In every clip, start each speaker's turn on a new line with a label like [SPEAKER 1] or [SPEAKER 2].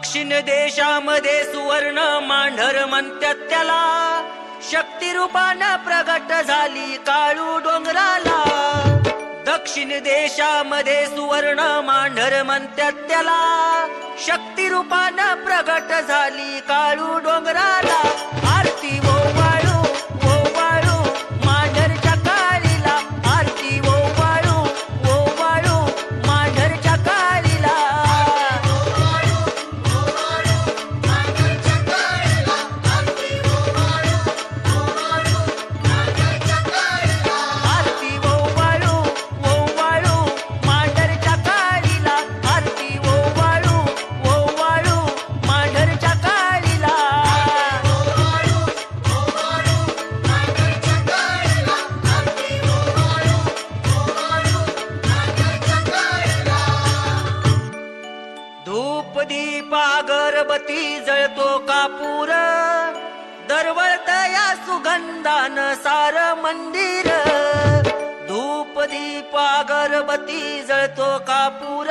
[SPEAKER 1] दक्षिण देशामध्ये सुवर्ण मांढर म्हणतात त्याला. शक्तिरूपानं प्रगट झाली काळू डोंगराला. दक्षिण देशामध्ये सुवर्ण मांढर म्हणतात त्याला. शक्तिरूपानं प्रगट झाली काळू डोंगराला. अगरबती जळतो कापूर. दरवळत या सुगंधान सार मंदिर. धूप दीप अगरबती जळतो कापूर.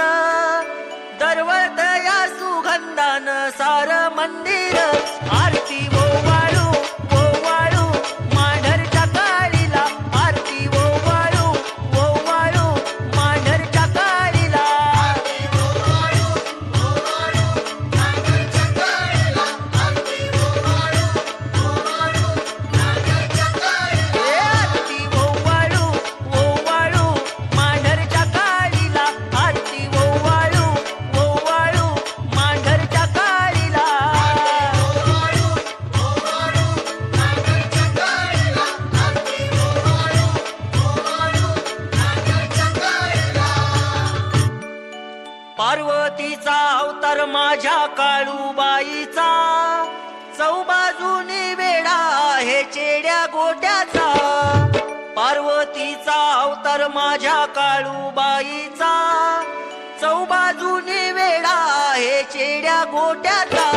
[SPEAKER 1] दरवळत या सुगंधान सार मंदिर. आरती पार्वतीचा अवतार माझ्या काळूबाईचा. चौबाजूनी वेडा आहे चेड्या गोट्याचा. पार्वतीचा अवतार माझ्या काळूबाईचा. चौबाजूनी वेडा आहे चेड्या गोट्याचा.